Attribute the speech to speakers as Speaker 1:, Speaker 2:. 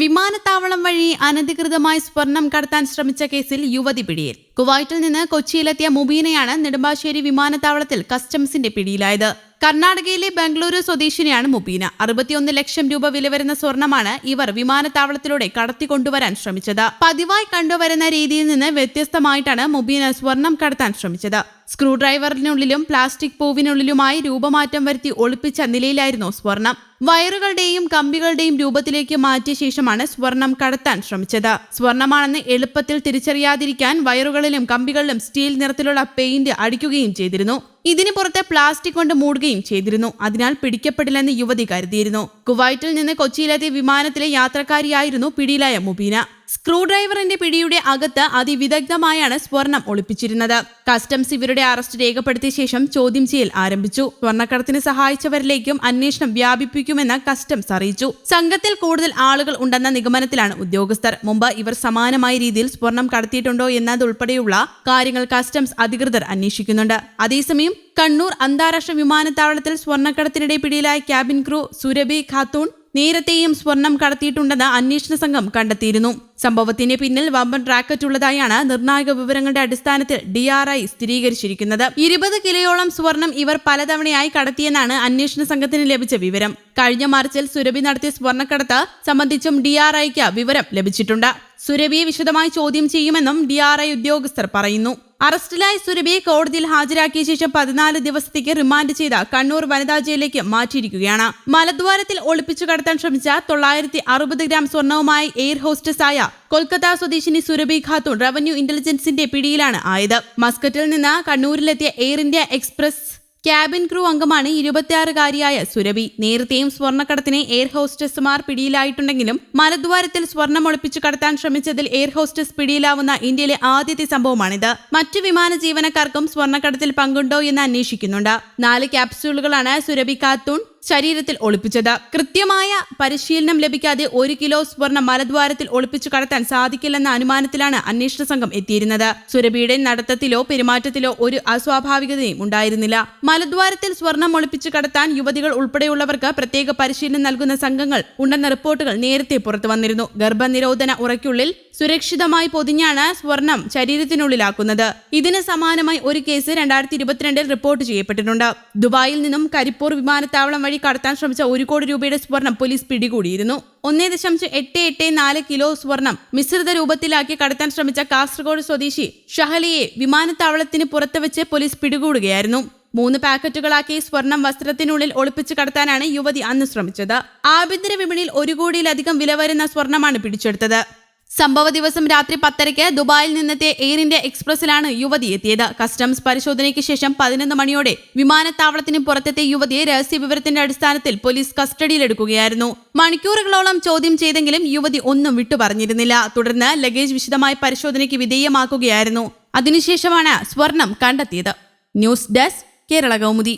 Speaker 1: വിമാനത്താവളം വഴി അനധികൃതമായി സ്വർണം കടത്താൻ ശ്രമിച്ച കേസിൽ യുവതി പിടിയിൽ. കുവൈറ്റിൽ നിന്ന് കൊച്ചിയിലെത്തിയ മുബീനയാണ് നെടുമ്പാശ്ശേരി വിമാനത്താവളത്തിൽ കസ്റ്റംസിന്റെ പിടിയിലായത്. കർണാടകയിലെ ബംഗളൂരു സ്വദേശിനിയാണ് മുബീന. അറുപത്തിയൊന്ന് ലക്ഷം രൂപ വില വരുന്ന സ്വർണമാണ് ഇവർ വിമാനത്താവളത്തിലൂടെ കടത്തിക്കൊണ്ടുവരാൻ ശ്രമിച്ചത്. പതിവായി കണ്ടുവരുന്ന രീതിയിൽ നിന്ന് വ്യത്യസ്തമായിട്ടാണ് മുബീന സ്വർണം കടത്താൻ ശ്രമിച്ചത്. സ്ക്രൂഡ്രൈവറിനുള്ളിലും പ്ലാസ്റ്റിക് പൂവിനുള്ളിലുമായി രൂപമാറ്റം വരുത്തി ഒളിപ്പിച്ച നിലയിലായിരുന്നു സ്വർണം. വയറുകളുടെയും കമ്പികളുടെയും രൂപത്തിലേക്ക് മാറ്റിയ ശേഷമാണ് സ്വർണം കടത്താൻ ശ്രമിച്ചത്. സ്വർണമാണെന്ന് എളുപ്പത്തിൽ തിരിച്ചറിയാതിരിക്കാൻ വയറുകളിലും കമ്പികളിലും സ്റ്റീൽ നിറത്തിലുള്ള പെയിന്റ് അടിക്കുകയും ചെയ്തിരുന്നു. ഇതിന് പുറത്തെ പ്ലാസ്റ്റിക് കൊണ്ട് മൂടുകയും ചെയ്തിരുന്നു. അതിനാൽ പിടിക്കപ്പെടില്ലെന്ന് യുവതി കരുതിയിരുന്നു. കുവൈറ്റിൽ നിന്ന് കൊച്ചിയിലെത്തിയ വിമാനത്തിലെ യാത്രക്കാരിയായിരുന്നു പിടിയിലായ മുബീന. സ്ക്രൂ ഡ്രൈവറിന്റെ പിടിയുടെ അകത്ത് അതിവിദഗ്ധമായാണ് സ്വർണം ഒളിപ്പിച്ചിരുന്നത്. കസ്റ്റംസ് ഇവരുടെ അറസ്റ്റ് രേഖപ്പെടുത്തിയ ശേഷം ചോദ്യം ചെയ്യൽ ആരംഭിച്ചു. സ്വർണക്കടത്തിന് സഹായിച്ചവരിലേക്കും അന്വേഷണം വ്യാപിപ്പിക്കുമെന്ന് കസ്റ്റംസ് അറിയിച്ചു. സംഘത്തിൽ കൂടുതൽ ആളുകൾ ഉണ്ടെന്ന നിഗമനത്തിലാണ് ഉദ്യോഗസ്ഥർ. മുമ്പ് ഇവർ സമാനമായ രീതിയിൽ സ്വർണം കടത്തിയിട്ടുണ്ടോ എന്നതുൾപ്പെടെയുള്ള കാര്യങ്ങൾ കസ്റ്റംസ് അധികൃതർ അന്വേഷിക്കുന്നുണ്ട്. അതേസമയം കണ്ണൂർ അന്താരാഷ്ട്ര വിമാനത്താവളത്തിൽ സ്വർണക്കടത്തിനിടെ പിടിയിലായ ക്യാബിൻ ക്രൂ സുരഭി ഖാത്തൂൺ നേരത്തെയും സ്വർണം കടത്തിയിട്ടുണ്ടെന്ന് അന്വേഷണ സംഘം കണ്ടെത്തിയിരുന്നു. സംഭവത്തിന് പിന്നിൽ വമ്പൻ റാക്കറ്റ് ഉള്ളതായാണ് നിർണായക വിവരങ്ങളുടെ അടിസ്ഥാനത്തിൽ ഡി ആർ ഐ സ്ഥിരീകരിച്ചിരിക്കുന്നത്. ഇരുപത് കിലോയോളം സ്വർണം ഇവർ പലതവണയായി കടത്തിയെന്നാണ് അന്വേഷണ സംഘത്തിന് ലഭിച്ച വിവരം. കഴിഞ്ഞ മാർച്ചിൽ സുരഭി നടത്തിയ സ്വർണക്കടത്ത് സംബന്ധിച്ചും ഡി ആർ ഐക്ക് വിവരം ലഭിച്ചിട്ടുണ്ട്. സുരഭിയെ വിശദമായി ചോദ്യം ചെയ്യുമെന്നും ഡി ഉദ്യോഗസ്ഥർ പറയുന്നു. അറസ്റ്റിലായ സുരഭിയെ കോടതിയിൽ ഹാജരാക്കിയ ശേഷം പതിനാല് ദിവസത്തേക്ക് റിമാൻഡ് ചെയ്ത കണ്ണൂർ വനിതാ ജയിലിലേക്ക് മാറ്റിയിരിക്കുകയാണ്. മലദ്വാരത്തിൽ ഒളിപ്പിച്ചു കടത്താൻ ശ്രമിച്ച തൊള്ളായിരത്തി അറുപത് ഗ്രാം സ്വർണവുമായി എയർ ഹോസ്റ്റസ് ആയ കൊൽക്കത്ത സ്വദേശിനി സുരഭി ഖാത്തൂൺ റവന്യൂ ഇന്റലിജൻസിന്റെ പിടിയിലാണ് ആയത്. മസ്കറ്റിൽ നിന്ന് കണ്ണൂരിലെത്തിയ air India express cabin crew അംഗമാണ് ഇരുപത്തിയാറുകാരിയായ സുരഭി. നേരത്തെയും സ്വർണക്കടത്തിന് എയർ ഹോസ്റ്റസ്മാർ പിടിയിലായിട്ടുണ്ടെങ്കിലും മലദ്വാരത്തിൽ സ്വർണം ഒളിപ്പിച്ചു കടത്താൻ ശ്രമിച്ചതിൽ എയർ ഹോസ്റ്റസ് പിടിയിലാവുന്ന ഇന്ത്യയിലെ ആദ്യത്തെ സംഭവമാണിത്. മറ്റു വിമാന ജീവനക്കാർക്കും സ്വർണക്കടത്തിൽ പങ്കുണ്ടോ എന്ന് അന്വേഷിക്കുന്നുണ്ട്. നാല് ക്യാപ്സ്യൂളുകളാണ് സുരഭി കാത്തൂൺ ശരീരത്തിൽ ഒളിപ്പിച്ചത്. കൃത്യമായ പരിശീലനം ലഭിക്കാതെ ഒരു കിലോ സ്വർണം മലദ്വാരത്തിൽ ഒളിപ്പിച്ചു കടത്താൻ സാധിക്കില്ലെന്ന അനുമാനത്തിലാണ് അന്വേഷണ സംഘം എത്തിയിരുന്നത്. സുരഭിയുടെ നടത്തത്തിലോ പെരുമാറ്റത്തിലോ ഒരു അസ്വാഭാവികതയും ഉണ്ടായിരുന്നില്ല. മലദ്വാരത്തിൽ സ്വർണം ഒളിപ്പിച്ചു കടത്താൻ യുവതികൾ ഉൾപ്പെടെയുള്ളവർക്ക് പ്രത്യേക പരിശീലനം നൽകുന്ന സംഘങ്ങൾ ഉണ്ടെന്ന റിപ്പോർട്ടുകൾ നേരത്തെ പുറത്തു വന്നിരുന്നു. ഗർഭനിരോധന ഉറയ്ക്കുള്ളിൽ സുരക്ഷിതമായി പൊതിഞ്ഞാണ് സ്വർണം ശരീരത്തിനുള്ളിലാക്കുന്നത്. ഇതിന് സമാനമായി ഒരു കേസ് രണ്ടായിരത്തി ഇരുപത്തിരണ്ടിൽ റിപ്പോർട്ട് ചെയ്യപ്പെട്ടിട്ടുണ്ട്. ദുബായിൽ നിന്നും കരിപ്പൂർ വിമാനത്താവളം വഴി കടത്താൻ ശ്രമിച്ച ഒരു കോടി രൂപയുടെ സ്വർണം പോലീസ് പിടികൂടിയിരുന്നു. ഒന്നേ ദശാംശം എട്ട് എട്ട് നാല് കിലോ സ്വർണം മിശ്രിത രൂപത്തിലാക്കി കടത്താൻ ശ്രമിച്ച കാസർഗോഡ് സ്വദേശി ഷഹലിയെ വിമാനത്താവളത്തിന് പുറത്ത് വെച്ച് പോലീസ് പിടികൂടുകയായിരുന്നു. മൂന്ന് പാക്കറ്റുകളാക്കി സ്വർണം വസ്ത്രത്തിനുള്ളിൽ ഒളിപ്പിച്ച് കടത്താനാണ് യുവതി അന്ന് ശ്രമിച്ചത്. ആഭ്യന്തര വിപണിയിൽ ഒരു കോടിയിലധികം വില വരുന്ന സ്വർണമാണ് പിടിച്ചെടുത്തത്. സംഭവ ദിവസം രാത്രി പത്തരയ്ക്ക് ദുബായിൽ നിന്നെത്തിയ എയർ ഇന്ത്യ എക്സ്പ്രസിലാണ് യുവതി എത്തിയത്. കസ്റ്റംസ് പരിശോധനയ്ക്ക് ശേഷം പതിനൊന്ന് മണിയോടെ വിമാനത്താവളത്തിന് പുറത്തെത്തിയ യുവതിയെ രഹസ്യ വിവരത്തിന്റെ അടിസ്ഥാനത്തിൽ പോലീസ് കസ്റ്റഡിയിലെടുക്കുകയായിരുന്നു. മണിക്കൂറുകളോളം ചോദ്യം ചെയ്തെങ്കിലും യുവതി ഒന്നും വിട്ടുപറഞ്ഞിരുന്നില്ല. തുടർന്ന് ലഗേജ് വിശദമായ പരിശോധനയ്ക്ക് വിധേയമാക്കുകയായിരുന്നു. അതിനുശേഷമാണ് സ്വർണം കണ്ടെത്തിയത്. News desk Kerala Kaumudi.